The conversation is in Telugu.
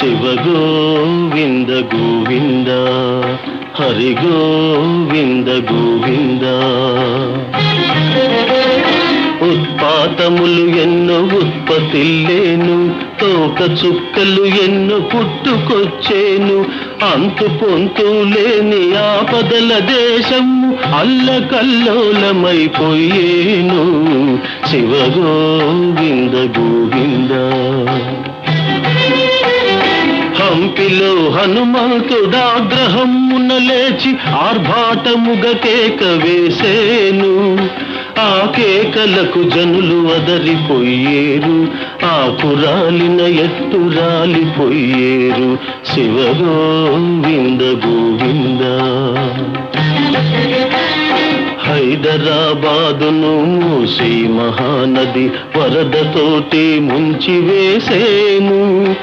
శివ గోవింద గోవింద హరి గోవింద. గోవింద ఉత్పాతములు ఎన్నో ఉత్పత్తిల్లేను తోక చుక్కలు ఎన్నో పుట్టుకొచ్చేను. అంతు పొంతు లేని ఆపదల దేశము అల్లకల్లోలమైపోయేను. శివ గోవింద గోవిందా. హంపిలో హనుమంతుడాగ్రహమున లేచి ఆర్భాటముగ కేక వేసేను. ఆ కేకలకు జనులు అదరిపోయేరు. ఆ కురాలిన ఎత్తు రాలిపోయేరు. శివ గోవింద గోవింద. హైదరాబాదును మూసి మహానది వరదతోటి ముంచి వేసేను.